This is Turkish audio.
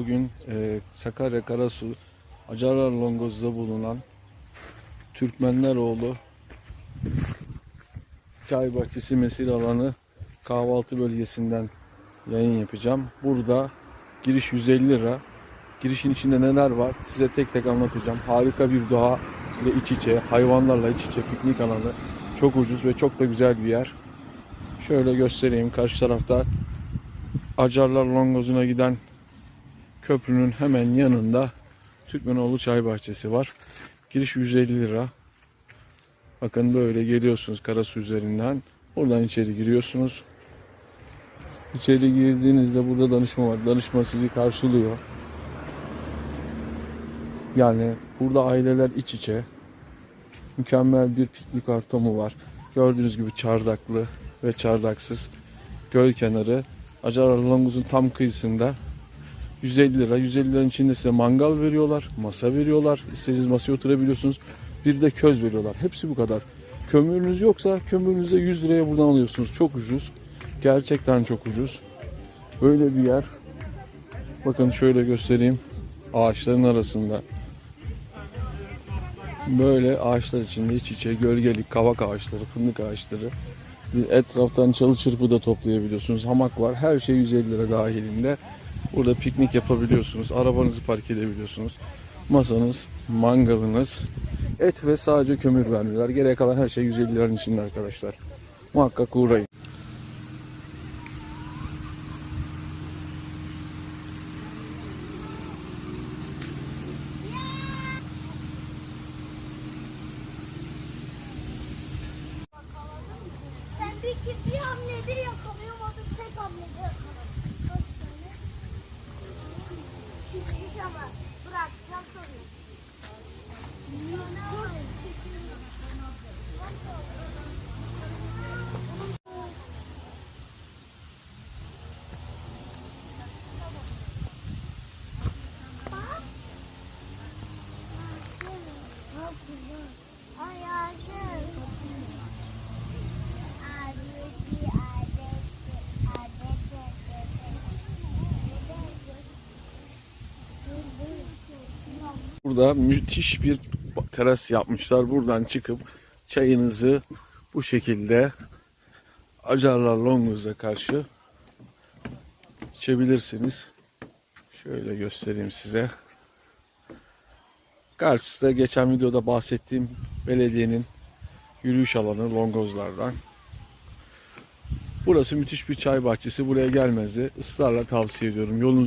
Bugün e, Sakarya Karasu Acarlar Longoz'da bulunan Türkmenleroğlu Çay Bahçesi Mesir Alanı kahvaltı bölgesinden yayın yapacağım. Burada giriş 150 lira. Girişin içinde neler var size tek tek anlatacağım. Harika bir doğa ile iç içe, hayvanlarla iç içe piknik alanı. Çok ucuz ve çok da güzel bir yer. Şöyle göstereyim. Karşı tarafta Acarlar Longoz'una giden köprünün hemen yanında Türkmenoğlu Çay Bahçesi var. Giriş 150 lira. Bakın böyle geliyorsunuz Karasu üzerinden. Buradan içeri giriyorsunuz. İçeri girdiğinizde burada danışma var. Danışma sizi karşılıyor. Yani burada aileler iç içe. Mükemmel bir piknik ortamı var. Gördüğünüz gibi çardaklı ve çardaksız göl kenarı. Acar Longuz'un tam kıyısında 150 lira. 150 liranın içinde size mangal veriyorlar, masa veriyorlar. İstediğiniz masaya oturabiliyorsunuz. Bir de köz veriyorlar. Hepsi bu kadar. Kömürünüz yoksa kömürünüzü 100 liraya buradan alıyorsunuz. Çok ucuz. Gerçekten çok ucuz. Böyle bir yer. Bakın şöyle göstereyim. Ağaçların arasında. Böyle ağaçlar içinde iç içe gölgelik kavak ağaçları, fındık ağaçları. Etraftan çalı çırpı da toplayabiliyorsunuz. Hamak var. Her şey 150 lira dahilinde. Burada piknik yapabiliyorsunuz. Arabanızı park edebiliyorsunuz. Masanız, mangalınız, et ve sadece kömür vermiyorlar. Geriye kalan her şey 150 liranın içinde arkadaşlar. Muhakkak uğrayın. Bir, bir hamledir yakalıyor, tek hamlede yakalıyor. Burada müthiş bir teras yapmışlar. Buradan çıkıp çayınızı bu şekilde Acarlar Longuz'a karşı içebilirsiniz. Şöyle göstereyim size. Karşısında geçen videoda bahsettiğim belediyenin yürüyüş alanı Longozlardan. Burası müthiş bir çay bahçesi. Buraya gelmenizi ısrarla tavsiye ediyorum. Yolunuz